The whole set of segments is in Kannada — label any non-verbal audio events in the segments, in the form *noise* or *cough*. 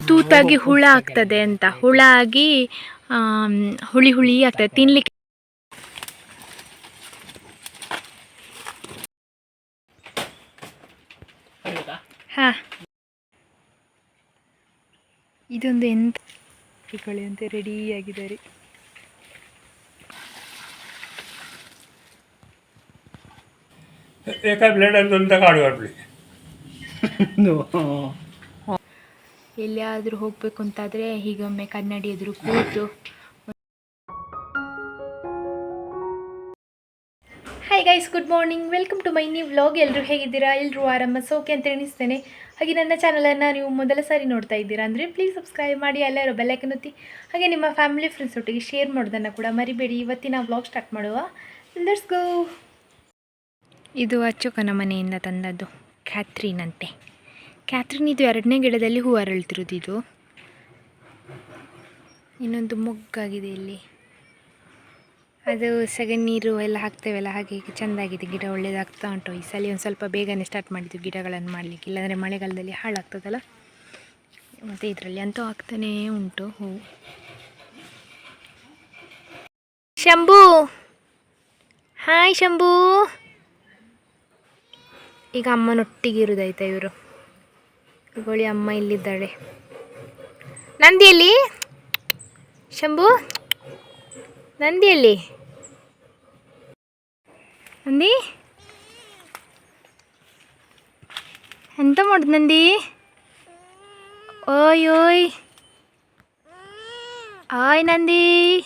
ತೂತಾಗಿ ಹುಳ ಆಗ್ತದೆ ಅಂತ ಹುಳ ಆಗಿ ಆಮ್, ಹುಳಿ ಹುಳಿ ಆಗ್ತದೆ ತಿನ್ಲಿಕ್ಕೆ ಹಾ ಇದೊಂದು ಎಂತ ಅಂತೆ ರೆಡಿ ಆಗಿದ್ದಾರೆ एका ब्लेडात दोनदा काढू आपली ಎಲ್ಲಿಯಾದರೂ ಹೋಗಬೇಕು ಅಂತಾದರೆ ಹೀಗೊಮ್ಮೆ ಕನ್ನಡಿ ಎದುರು ಕೂತು. Hi guys good morning welcome to my new vlog ಎಲ್ಲರೂ ಹೇಗಿದ್ದೀರಾ? ಎಲ್ಲರೂ ಆರಾಮ? ಸೋಕೆ ಅಂತ ಎಣಿಸ್ತೇನೆ. ಹಾಗೆ ನನ್ನ ಚಾನಲನ್ನು ನೀವು ಮೊದಲ ಸಾರಿ ನೋಡ್ತಾ ಇದ್ದೀರಾ ಅಂದರೆ ಪ್ಲೀಸ್ ಸಬ್ಸ್ಕ್ರೈಬ್ ಮಾಡಿ ಎಲ್ಲರೂ ಬೆಲ್ಲೈಕನ್ ಒತ್ತಿ. ಹಾಗೆ ನಿಮ್ಮ ಫ್ಯಾಮಿಲಿ ಫ್ರೆಂಡ್ಸ್ ಒಟ್ಟಿಗೆ ಶೇರ್ ಮಾಡೋದನ್ನು ಕೂಡ ಮರಿಬೇಡಿ. ಇವತ್ತಿನ ವ್ಲಾಗ್ ಸ್ಟಾರ್ಟ್ ಮಾಡುವ. ಲೆಟ್ಸ್ ಗೋ ಇದು ಅಚ್ಚುಕನ ಮನೆಯಿಂದ ತಂದದ್ದು ಕ್ಯಾಥ್ರೀನ್ ಅಂತೆ ಕ್ಯಾಥ್ರಿನ್ ಇದು ಎರಡನೇ ಗಿಡದಲ್ಲಿ ಹೂ ಅರಳ್ತಿರೋದು ಇದು. ಇನ್ನೊಂದು ಮೊಗ್ಗಾಗಿದೆ ಇಲ್ಲಿ. ಅದು ಸೆಗಣಿ ನೀರು ಎಲ್ಲ ಹಾಕ್ತೇವಲ್ಲ, ಹಾಗೆ ಚೆಂದಾಗಿದೆ. ಗಿಡ ಒಳ್ಳೇದಾಗ್ತಾ ಉಂಟು. ಈ ಸಲ ಒಂದು ಸ್ವಲ್ಪ ಬೇಗನೆ ಸ್ಟಾರ್ಟ್ ಮಾಡಿದ್ದು ಗಿಡಗಳನ್ನು ಮಾಡಲಿಕ್ಕೆ. ಇಲ್ಲಾಂದರೆ ಮಳೆಗಾಲದಲ್ಲಿ ಹಾಳಾಗ್ತದಲ್ಲ? ಮತ್ತು ಇದರಲ್ಲಿ ಅಂತೂ ಆಗ್ತಾನೇ ಉಂಟು ಹೂ. ಶಂಭು! ಹಾಯ್ ಶಂಭು! ಈಗ ಅಮ್ಮನೊಟ್ಟಿಗೆ ಇರೋದಾಯ್ತಾ ಇವರು. ಗೋಳಿ ಅಮ್ಮ ಇಲ್ಲಿದ್ದಾಳೆ. ನಂದಿಯಲ್ಲಿ? ಶಂಭು? ನಂದಿಯಲ್ಲಿ? ನಂದಿ? ಎಂತ ಮಾಡುದು ನಂದಿ? ಓಯ್ ಓಯ್ ಆಯ್ ನಂದಿ.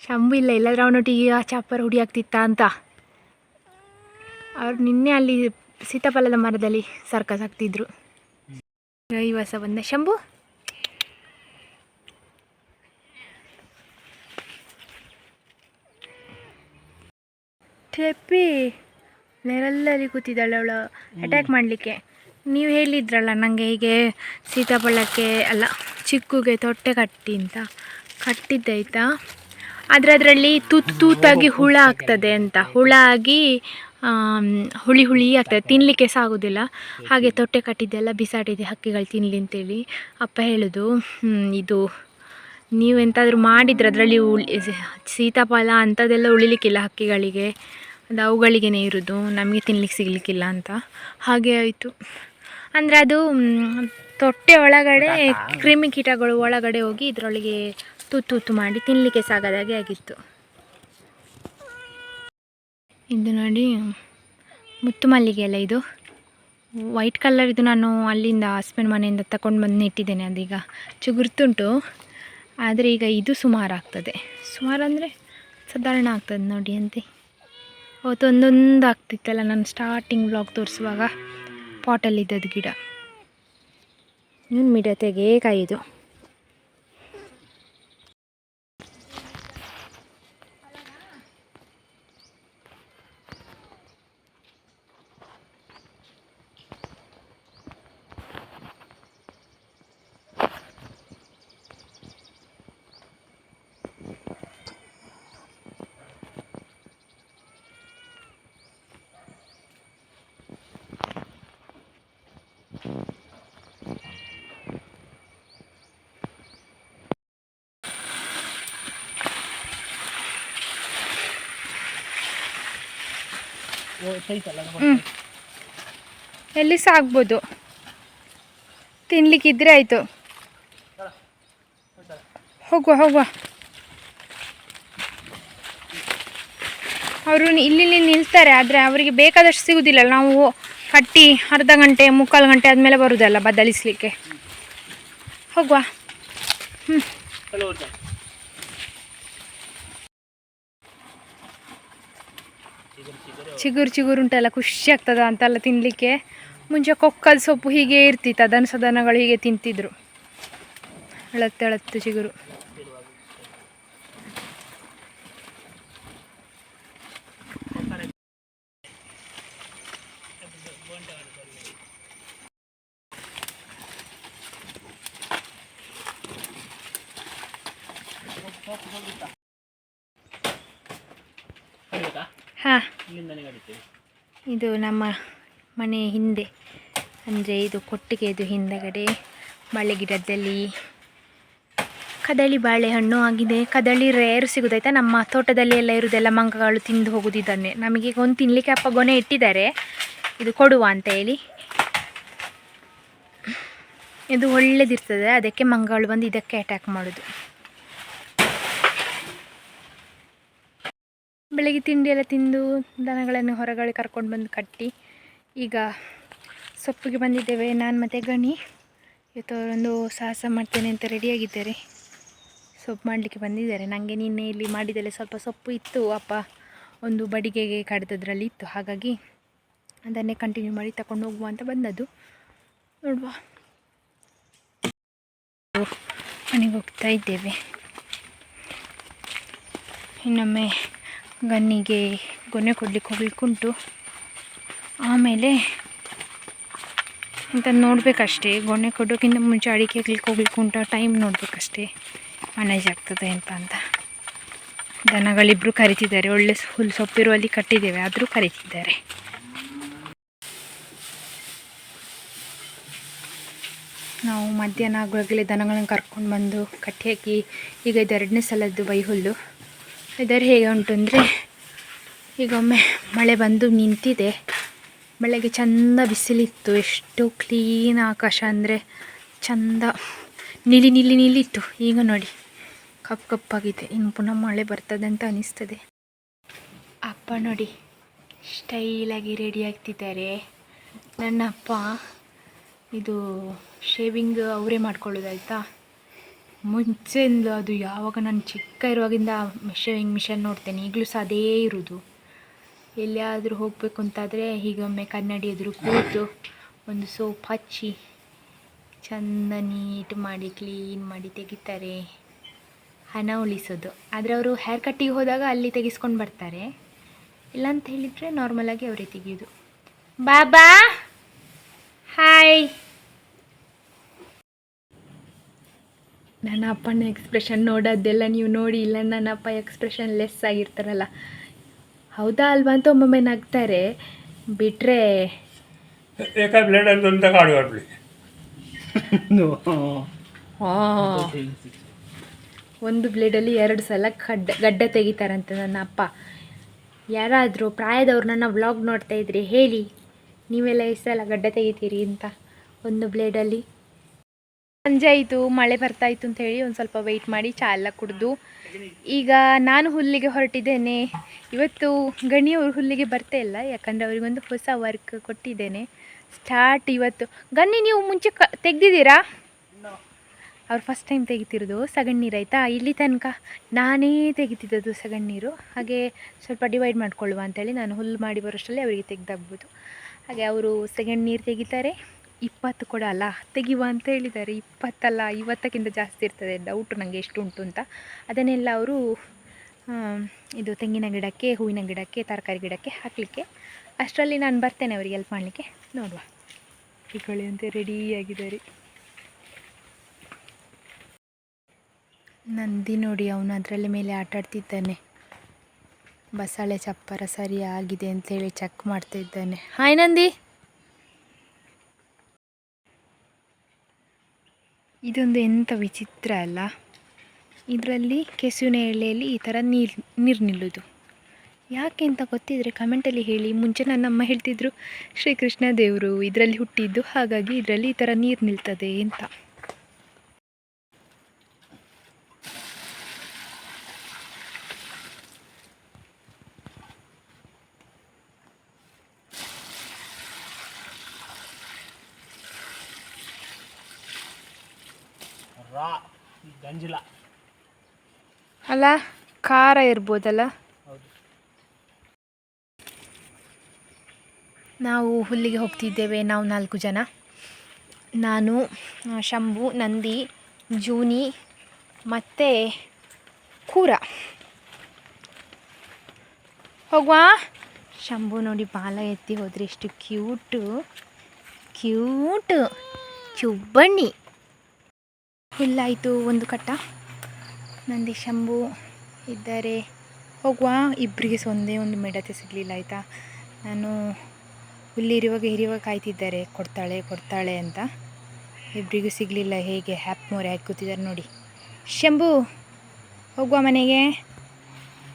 ಶಂಭು ಇಲ್ಲ ಇಲ್ಲಾದ್ರೆ ಅವನೊಟ್ಟಿಗೆ ಚಾಪರ್ ಹುಡಿ ಆಗ್ತಿತ್ತ ಅಂತ. ಅವ್ರು ನಿನ್ನೆ ಅಲ್ಲಿ ಸೀತಾಫಲದ ಮರದಲ್ಲಿ ಸರ್ಕಸ್ ಆಗ್ತಿದ್ರು ರವಿವಾಸ ಬಂದ ಶಂಭು. ಟೆಪ್ಪಿ ನೆರೆಲ್ಲರಿ ಕೂತಿದ್ದಾಳೆ ಅವಳು. ಅಟ್ಯಾಕ್ ಮಾಡಲಿಕ್ಕೆ. ನೀವು ಹೇಳಿದ್ರಲ್ಲ ನನಗೆ ಹೀಗೆ ಸೀತಾಫಲಕ್ಕೆ ಅಲ್ಲ ಚಿಕ್ಕುಗೆ ತೊಟ್ಟೆ ಕಟ್ಟಿ ಅಂತ. ಕಟ್ಟಿದ್ದಾಯ್ತಾ ಆದರೆ ಅದರಲ್ಲಿ ತೂತು ತೂತಾಗಿ ಹುಳ ಆಗ್ತದೆ ಅಂತ. ಹುಳ ಆಗಿ ಹುಳಿ ಹುಳಿ ಆಗ್ತದೆ. ತಿನ್ನಲಿಕ್ಕೆ ಸಹ ಆಗೋದಿಲ್ಲ. ಹಾಗೆ ತೊಟ್ಟೆ ಕಟ್ಟಿದ್ದೆಲ್ಲ ಬಿಸಾಡಿದೆ ಹಕ್ಕಿಗಳು ತಿನ್ನಲಿ ಅಂತೇಳಿ. ಅಪ್ಪ ಹೇಳೋದು ಇದು ಇದು ನೀವೆಂತಾದರೂ ಮಾಡಿದ್ರೆ ಅದರಲ್ಲಿ ಉಳಿ ಸೀತಾಫಲ ಅಂಥದ್ದೆಲ್ಲ ಉಳಿಲಿಕ್ಕಿಲ್ಲ ಹಕ್ಕಿಗಳಿಗೆ. ಅದು ಅವುಗಳಿಗೇ ಇರೋದು ನಮಗೆ ತಿನ್ಲಿಕ್ಕೆ ಸಿಗಲಿಕ್ಕಿಲ್ಲ ಅಂತ. ಹಾಗೆ ಆಯಿತು. ಅಂದರೆ ಅದು ತೊಟ್ಟೆ ಒಳಗಡೆ ಕ್ರಿಮಿಕೀಟಗಳು ಒಳಗಡೆ ಹೋಗಿ ಇದರೊಳಗೆ ತುತ್ತು ತುತ್ತು ಮಾಡಿ ತಿನ್ನಲಿಕ್ಕೆ ಸಾಗದಾಗೆ ಆಗಿತ್ತು. ಇದು ನೋಡಿ ಮುತ್ತು ಮಲ್ಲಿಗೆ ಅಲ್ಲ ಇದು? ವೈಟ್ ಕಲರ್ ಇದು ನಾನು ಅಲ್ಲಿಂದ ಹಸ್ಬೆಂಡ್ ಮನೆಯಿಂದ ತಗೊಂಡು ಬಂದು ನೆಟ್ಟಿದ್ದೇನೆ ಅದೀಗ. ಚಿಗುರ್ತುಂಟು ಆದರೆ ಈಗ ಇದು ಸುಮಾರು ಆಗ್ತದೆ. ಸುಮಾರು ಅಂದರೆ ಸಾಧಾರಣ ಆಗ್ತದೆ ನೋಡಿ ಅಂತೆ. ಅವತ್ತು ಒಂದೊಂದು ಆಗ್ತಿತ್ತಲ್ಲ ನಾನು ಸ್ಟಾರ್ಟಿಂಗ್ ಬ್ಲಾಗ್ ತೋರಿಸುವಾಗ. ಪಾಟಲ್ಲಿದ್ದದ್ದು ಗಿಡ. ಇವನು ಮಿಡತೆಗೆ ಕಾಯಿದು ಎಲ್ಲಿ ಸಹ ಆಗ್ಬೋದು ತಿನ್ಲಿಕ್ಕಿದ್ರೆ ಆಯಿತು. ಹೋಗುವ ಹೋಗುವ. ಅವರು ಇಲ್ಲಿ ನಿಲ್ತಾರೆ, ಆದರೆ ಅವರಿಗೆ ಬೇಕಾದಷ್ಟು ಸಿಗುವುದಿಲ್ಲ ನಾವು ಕಟ್ಟಿ ಅರ್ಧ ಗಂಟೆ, ಮುಕ್ಕಾಲು ಗಂಟೆ ಆದಮೇಲೆ ಬರುದಲ್ಲ ಬದಲಿಸಲಿಕ್ಕೆ. ಹೋಗುವ. ಹ್ಞೂ ಚಿಗುರು ಚಿಗುರು ಉಂಟಲ್ಲ, ಖುಷಿ ಆಗ್ತದ ಅಂತೆಲ್ಲ ತಿನ್ನಲಿಕ್ಕೆ ಮುಂಚೆ ಕೊಕ್ಕದ ಸೊಪ್ಪು ಹೀಗೆ ಇರ್ತಿತ್ತು ಅದನ್ನ ಸದನಗಳು ಹೀಗೆ ತಿಂತಿದ್ರು. ಅಳತ್ತೆ ಅಳತ್ತು ಚಿಗುರು ಹಾಂ ಇದು ನಮ್ಮ ಮನೆ ಹಿಂದೆ, ಅಂದರೆ ಇದು ಕೊಟ್ಟಿಗೆದು ಹಿಂದಗಡೆ ಬಾಳೆ ಗಿಡದಲ್ಲಿ ಕದಳಿ ಬಾಳೆಹಣ್ಣು ಆಗಿದೆ. ಕದಳಿ ರೇರ್ ಸಿಗೋದಾಯ್ತಾ ನಮ್ಮ ತೋಟದಲ್ಲಿ ಎಲ್ಲ ಇರೋದೆಲ್ಲ ಮಂಗಗಳು ತಿಂದು ಹೋಗೋದಿದ್ದಾನೆ ನಮಗೆ ಒಂದು ತಿನ್ನಲಿಕ್ಕೆ ಅಪ್ಪ ಗೊನೆ ಇಟ್ಟಿದ್ದಾರೆ. ಇದು ಕೊಡುವ ಅಂತ ಹೇಳಿ. ಇದು ಒಳ್ಳೇದಿರ್ತದೆ, ಅದಕ್ಕೆ ಮಂಗಗಳು ಬಂದು ಇದಕ್ಕೆ ಅಟ್ಯಾಕ್ ಮಾಡೋದು. ಬೆಳಗ್ಗೆ ತಿಂಡಿ ಎಲ್ಲ ತಿಂದು ದನಗಳನ್ನು ಹೊರಗಡೆ ಕರ್ಕೊಂಡು ಬಂದು ಕಟ್ಟಿ ಈಗ ಸೊಪ್ಪಿಗೆ ಬಂದಿದ್ದೇವೆ. ನಾನು ಮತ್ತು ಗಣಿ. ಇವತ್ತು ಅವರೊಂದು ಸಾಹಸ ಮಾಡ್ತೇನೆ ಅಂತ ರೆಡಿಯಾಗಿದ್ದಾರೆ. ಸೊಪ್ಪು ಮಾಡಲಿಕ್ಕೆ ಬಂದಿದ್ದಾರೆ. ನನಗೆ ನಿನ್ನೆ ಇಲ್ಲಿ ಮಾಡಿದಲ್ಲಿ ಸ್ವಲ್ಪ ಸೊಪ್ಪು ಇತ್ತು. ಅಪ್ಪ ಒಂದು ಬಡಿಗೆಗೆ ಕಡ್ದದ್ರಲ್ಲಿ ಇತ್ತು. ಹಾಗಾಗಿ ಅದನ್ನೇ ಕಂಟಿನ್ಯೂ ಮಾಡಿ ತಗೊಂಡು ಹೋಗುವ ಅಂತ ಬಂದದ್ದು. ನೋಡುವ. ಮನೆಗೆ ಹೋಗ್ತಾ ಇದ್ದೇವೆ. ಇನ್ನೊಮ್ಮೆ ಗನ್ನಿಗೆ ಗೊನೆ ಕೊಡ್ಲಿಕ್ಕೆ ಹೋಗ್ಲಿಕ್ಕುಂಟು. ಆಮೇಲೆ ಅಂತ ನೋಡಬೇಕಷ್ಟೇ, ಗೊನೆ ಕೊಡೋಕ್ಕಿಂತ ಮುಂಚೆ ಅಡಿಕೆ ಹಾಕ್ಲಿಕ್ಕೆ ಹೋಗ್ಲಿಕ್ಕೆ ಉಂಟು ಟೈಮ್ ನೋಡಬೇಕಷ್ಟೇ ಮ್ಯಾನೇಜ್ ಆಗ್ತದೆ ಅಂತ ಅಂತ. ದನಗಳಿಬ್ಬರು ಕರಿತಿದ್ದಾರೆ, ಒಳ್ಳೆ ಹುಲ್ಲು ಸೊಪ್ಪಿರುವಲ್ಲಿ ಕಟ್ಟಿದ್ದೇವೆ, ಆದರೂ ಕರಿತಿದ್ದಾರೆ. ನಾವು ಮಧ್ಯಾಹ್ನ ಆಗುವಾಗಲೇ ದನಗಳನ್ನು ಕರ್ಕೊಂಡು ಬಂದು ಕಟ್ಟಿ ಹಾಕಿ ಈಗ ಇದು ಎರಡನೇ ಸಲದ್ದು ಬೈ ಹುಲ್ಲು ವೆದರ್ ಹೇಗೆ ಉಂಟು ಅಂದರೆ, ಈಗ ಒಮ್ಮೆ ಮಳೆ ಬಂದು ನಿಂತಿದೆ. ಬೆಳಗ್ಗೆ ಚೆಂದ ಬಿಸಿಲಿತ್ತು, ಎಷ್ಟು ಕ್ಲೀನ್ ಆಕಾಶ ಅಂದರೆ ಚಂದ. ನೀಲಿ ನೀಲಿ ನೀಲಿತ್ತು ಈಗ ನೋಡಿ ಕಪ್ಪು ಕಪ್ಪಾಗಿದೆ. ಇನ್ನು ಪುನಃ ಮಳೆ ಬರ್ತದೆ ಅಂತ ಅನಿಸ್ತದೆ. ಅಪ್ಪ ನೋಡಿ ಸ್ಟೈಲಾಗಿ ರೆಡಿ ಆಗ್ತಿದ್ದಾರೆ. ನನ್ನ ಅಪ್ಪ ಇದು ಶೇವಿಂಗ್ ಅವರೇ ಮಾಡ್ಕೊಳ್ಳೋದಾಯ್ತಾ ಮುಂಚೆಯಿಂದ ಅದು ಯಾವಾಗ ನಾನು ಚಿಕ್ಕ ಇರುವಾಗಿಂದ ಶೇವಿಂಗ್ ಮಿಷನ್ ನೋಡ್ತೇನೆ. ಈಗಲೂ ಸಹ ಅದೇ ಇರೋದು. ಎಲ್ಲಿಯಾದರೂ ಹೋಗಬೇಕು ಅಂತಾದರೆ ಹೀಗೊಮ್ಮೆ ಕನ್ನಡಿ ಎದುರು ಕೂತು ಒಂದು ಸೋಪ್ ಹಚ್ಚಿ ಚೆಂದ ನೀಟ್ ಮಾಡಿ ಕ್ಲೀನ್ ಮಾಡಿ ತೆಗಿತಾರೆ. ಹಣ ಉಳಿಸೋದು. ಆದರೆ ಅವರು ಹೇರ್ ಕಟ್ಟಿಗೆ ಹೋದಾಗ ಅಲ್ಲಿ ತೆಗಿಸ್ಕೊಂಡು ಬರ್ತಾರೆ. ಇಲ್ಲ ಅಂತ ಹೇಳಿದರೆ ನಾರ್ಮಲಾಗಿ ಅವರೇ ತೆಗೆಯೋದು. ಬಾಬಾ! ಹಾಯ್ ನನ್ನ ಅಪ್ಪನ ಎಕ್ಸ್ಪ್ರೆಷನ್ ನೋಡೋದೆಲ್ಲ ನೀವು ನೋಡಿ ಇಲ್ಲ ನನ್ನ ಅಪ್ಪ ಎಕ್ಸ್ಪ್ರೆಷನ್ ಲೆಸ್ ಆಗಿರ್ತಾರಲ್ಲ. ಹೌದಾ ಅಲ್ವಾ ಅಂತ ಒಮ್ಮೊಮ್ಮೆ ನಗ್ತಾರೆ. ಬಿಟ್ಟರೆ *laughs* ಒಂದು ಬ್ಲೇಡಲ್ಲಿ ಎರಡು ಸಲ ಕಡ್ಡ ಗಡ್ಡ ತೆಗಿತಾರಂತೆ ನನ್ನ ಅಪ್ಪ. ಯಾರಾದರೂ ಪ್ರಾಯದವ್ರು ನನ್ನ ವ್ಲಾಗ್ ನೋಡ್ತಾ ಇದ್ರಿ ಹೇಳಿ ನೀವೆಲ್ಲ ಎಷ್ಟು ಸಲ ಗಡ್ಡ ತೆಗಿತೀರಿ ಅಂತ ಒಂದು ಬ್ಲೇಡಲ್ಲಿ ಸಂಜೆ ಆಯಿತು ಮಳೆ ಬರ್ತಾ ಇತ್ತು ಅಂತ ಹೇಳಿ ಒಂದು ಸ್ವಲ್ಪ ವೆಯ್ಟ್ ಮಾಡಿ ಚಾ ಎಲ್ಲ ಕುಡಿದು. ಈಗ ನಾನು ಹುಲ್ಲಿಗೆ ಹೊರಟಿದ್ದೇನೆ. ಇವತ್ತು ಗಣಿಯವರು ಹುಲ್ಲಿಗೆ ಬರ್ತಾ ಇಲ್ಲ ಯಾಕಂದರೆ ಅವರಿಗೊಂದು ಹೊಸ ವರ್ಕ್ ಕೊಟ್ಟಿದ್ದೇನೆ. ಸ್ಟಾರ್ಟ್ ಇವತ್ತು. ಗನ್ನಿ ನೀವು ಮುಂಚೆ ಕ ತೆಗ್ದಿದ್ದೀರಾ? ಅವ್ರು ಫಸ್ಟ್ ಟೈಮ್ ತೆಗಿತಿರೋದು ಸಗಣ್ಣೀರು ನೀರು ಆಯಿತಾ? ಇಲ್ಲಿ ತನಕ ನಾನೇ ತೆಗಿತಿದ್ದದು ಸಗಣ್ಣೀರು ನೀರು. ಹಾಗೆ ಸ್ವಲ್ಪ ಡಿವೈಡ್ ಮಾಡ್ಕೊಳ್ಳುವ ಅಂತೇಳಿ ನಾನು ಹುಲ್ಲು ಮಾಡಿ ಬರೋಷ್ಟರಲ್ಲಿ ಅವರಿಗೆ ತೆಗೆದಾಗ್ಬೋದು ಹಾಗೆ ಅವರು ಸೆಕೆಂಡ್ ನೀರು ತೆಗಿತಾರೆ. ಇಪ್ಪತ್ತು ಕೂಡ ಅಲ್ಲ ತೆಗಿವ ಅಂತ ಹೇಳಿದ್ದಾರೆ. ಇಪ್ಪತ್ತಲ್ಲ, ಐವತ್ತಕ್ಕಿಂತ ಜಾಸ್ತಿ ಇರ್ತದೆ. ಡೌಟ್ ನನಗೆ ಎಷ್ಟು ಉಂಟು ಅಂತ. ಅದನ್ನೆಲ್ಲ ಅವರು ಇದು ತೆಂಗಿನ ಗಿಡಕ್ಕೆ, ಹೂವಿನ ಗಿಡಕ್ಕೆ, ತರಕಾರಿ ಗಿಡಕ್ಕೆ ಹಾಕಲಿಕ್ಕೆ. ಅಷ್ಟರಲ್ಲಿ ನಾನು ಬರ್ತೇನೆ ಅವರಿಗೆ ಹೆಲ್ಪ್ ಮಾಡಲಿಕ್ಕೆ. ನೋಡುವ. ಇಟ್ಕೊಳ್ಳಿ ಅಂತ ರೆಡಿಯಾಗಿದ್ದಾರೆ ನಂದಿ ನೋಡಿ, ಅವನು ಅದರಲ್ಲಿ ಮೇಲೆ ಆಟಾಡ್ತಿದ್ದಾನೆ ಬಸಳೆ ಚಪ್ಪರ ಸರಿ ಆಗಿದೆ ಅಂತೇಳಿ ಚೆಕ್ ಮಾಡ್ತಾ ಇದ್ದಾನೆ ಹಾಯ್ ನಂದಿ! ಇದೊಂದು ಎಂಥ ವಿಚಿತ್ರ ಅಲ್ಲ. ಇದರಲ್ಲಿ ಕೆಸುವಿನ ಎಳೆಯಲ್ಲಿ ಈ ಥರ ನೀರು ನೀರು ನಿಲ್ಲೋದು. ಯಾಕೆ ಅಂತ ಗೊತ್ತಿದ್ರೆ ಕಮೆಂಟಲ್ಲಿ ಹೇಳಿ, ಮುಂಚೆ ನನ್ನ ಅಮ್ಮ ಹೇಳ್ತಿದ್ರು, ಶ್ರೀಕೃಷ್ಣ ದೇವರು ಇದರಲ್ಲಿ ಹುಟ್ಟಿದ್ದು, ಹಾಗಾಗಿ ಇದರಲ್ಲಿ ಈ ಥರ ನೀರು ನಿಲ್ತದೆ ಅಂತ. ರಾ ಗಂಜಿಲ. ಅಲ್ಲ ಖಾರ ಇರ್ಬೋದಲ್ಲ? ನಾವು ಹುಲ್ಲಿಗೆ ಹೋಗ್ತಿದ್ದೇವೆ ನಾವು ನಾಲ್ಕು ಜನ. ನಾನು ಶಂಭು ನಂದಿ ಜೂನಿ ಮತ್ತು ಕೂರ. ಹೋಗುವ? ಶಂಭು ನೋಡಿ ಬಾಲ ಎತ್ತಿ ಹೋದರೆ ಎಷ್ಟು ಕ್ಯೂಟು. ಕ್ಯೂಟು. ಚುಬ್ಬಣ್ಣಿ ಹುಲ್ಲಾಯಿತು, ಒಂದು ಕಟ್ಟ. ನಂದಿ ಶಂಭು ಇದ್ದಾರೆ ಹೋಗುವ. ಇಬ್ಬರಿಗೆ ಸಹ ಒಂದೇ ಮಿಡತೆ ಸಿಗಲಿಲ್ಲ, ಆಯಿತಾ? ನಾನು ಹುಲ್ಲಿರುವಾಗ ಹಿರಿಯುವಾಗ ಕಾಯ್ತಿದ್ದಾರೆ. ಕೊಡ್ತಾಳೆ ಕೊಡ್ತಾಳೆ ಅಂತ. ಇಬ್ಬರಿಗೂ ಸಿಗಲಿಲ್ಲ, ಹೇಗೆ? ಹ್ಯಾಪ್ ಮೋರೆ ಹಾಕಿ ಕೂತಿದ್ದಾರೆ ನೋಡಿ. ಶಂಭು, ಹೋಗುವ ಮನೆಗೆ.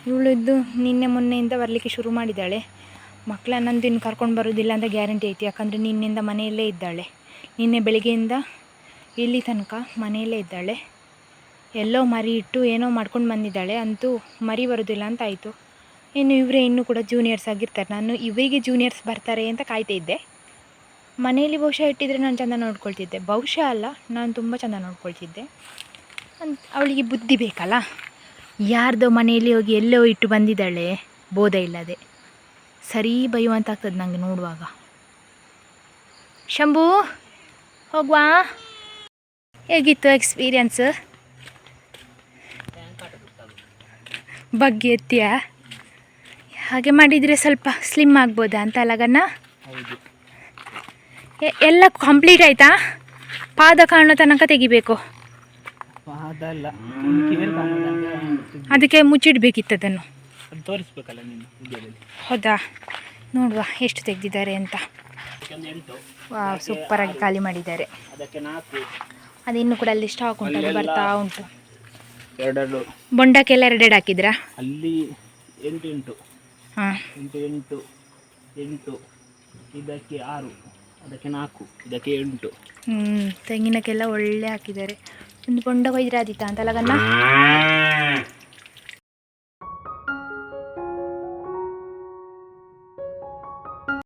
ಇವಳಿದ್ದು ನಿನ್ನೆ ಮೊನ್ನೆಯಿಂದ ಬರಲಿಕ್ಕೆ ಶುರು ಮಾಡಿದ್ದಾಳೆ. ಮಕ್ಕಳ ಇನ್ನು ಕರ್ಕೊಂಡು ಬರೋದಿಲ್ಲ ಅಂತ ಗ್ಯಾರಂಟಿ ಐತಿ. ಯಾಕಂದರೆ ನಿನ್ನಿಂದ ಮನೆಯಲ್ಲೇ ಇದ್ದಾಳೆ. ನಿನ್ನೆ ಬೆಳಿಗ್ಗೆಯಿಂದ ಇಲ್ಲಿ ತನಕ ಮನೆಯಲ್ಲೇ ಇದ್ದಾಳೆ. ಎಲ್ಲೋ ಮರಿ ಇಟ್ಟು ಏನೋ ಮಾಡ್ಕೊಂಡು ಬಂದಿದ್ದಾಳೆ. ಅಂತೂ ಮರಿ ಬರೋದಿಲ್ಲ ಅಂತ ಆಯಿತು. ಇನ್ನು ಇವರೇ ಇನ್ನೂ ಕೂಡ ಜೂನಿಯರ್ಸ್ ಆಗಿರ್ತಾರೆ. ನಾನು ಇವರಿಗೆ ಜೂನಿಯರ್ಸ್ ಬರ್ತಾರೆ ಅಂತ ಕಾಯ್ತಾ ಇದ್ದೆ. ಮನೆಯಲ್ಲಿ ಬಹುಶಃ ಇಟ್ಟಿದ್ರೆ ನಾನು ಚೆಂದ ನೋಡ್ಕೊಳ್ತಿದ್ದೆ. ಬಹುಶಃ ಅಲ್ಲ, ನಾನು ತುಂಬ ಚೆಂದ ನೋಡ್ಕೊಳ್ತಿದ್ದೆ. ಅವಳಿಗೆ ಬುದ್ಧಿ ಬೇಕಲ್ಲ? ಯಾರ್ದೋ ಮನೆಯಲ್ಲಿ ಹೋಗಿ ಎಲ್ಲೋ ಇಟ್ಟು ಬಂದಿದ್ದಾಳೆ, ಬೋಧ ಇಲ್ಲದೆ. ಸರಿ ಬೈಯುವಂತಾಗ್ತದೆ ನನಗೆ ನೋಡುವಾಗ. ಶಂಭು, ಹೋಗುವಾ. ಹೇಗಿತ್ತು ಎಕ್ಸ್ಪೀರಿಯನ್ಸ್ ಬಗ್ಗೆ ಎತ್ತಿಯಾ? ಹಾಗೆ ಮಾಡಿದರೆ ಸ್ವಲ್ಪ ಸ್ಲಿಮ್ ಆಗ್ಬೋದಾ ಅಂತ ಲಗನ್ನ? ಎ- ಎಲ್ಲ ಕಂಪ್ಲೀಟ್ ಆಯಿತಾ? ಪಾದ ಕಾಣೋ ತನಕ ತೆಗಿಬೇಕು. ಅದಕ್ಕೆ ಮುಚ್ಚಿಡ್ಬೇಕಿತ್ತು ಅದನ್ನು. ಹೌದಾ? ನೋಡುವ ಎಷ್ಟು ತೆಗೆದಿದ್ದಾರೆ ಅಂತ. ಸೂಪರಾಗಿ ಖಾಲಿ ಮಾಡಿದ್ದಾರೆ. ಅದಿನ್ನು ಕೂಡ ಅಲ್ಲಿ ಸ್ಟಾಕ್ ಉಂಟು ಅದು ಬರ್ತಾ ಉಂಟು. ಎರಡೆರಡು. ಬೊಂಡಕ್ಕೆಲ್ಲ ಎರಡೆರಡು ಹಾಕಿದ್ರಾ? ಅಲ್ಲಿ ಎಂಟು ಎಂಟು ಹಾಂ. ಎಂಟು ಎಂಟು ಎಂಟು ಇದಕ್ಕೆ ಆರು ಅದಕ್ಕೆ ನಾಲ್ಕು ಇದಕ್ಕೆ ಎಂಟು. ಹ್ಞೂ ತೆಂಗಿನಕ್ಕೆಲ್ಲ ಒಳ್ಳೆ ಹಾಕಿದ್ದಾರೆ. ಒಂದು ಬೊಂಡ ಕೊಯ್ದ್ರೆ ಆದಿತ್ತ ಅಂತ ಲಗನ್ನ?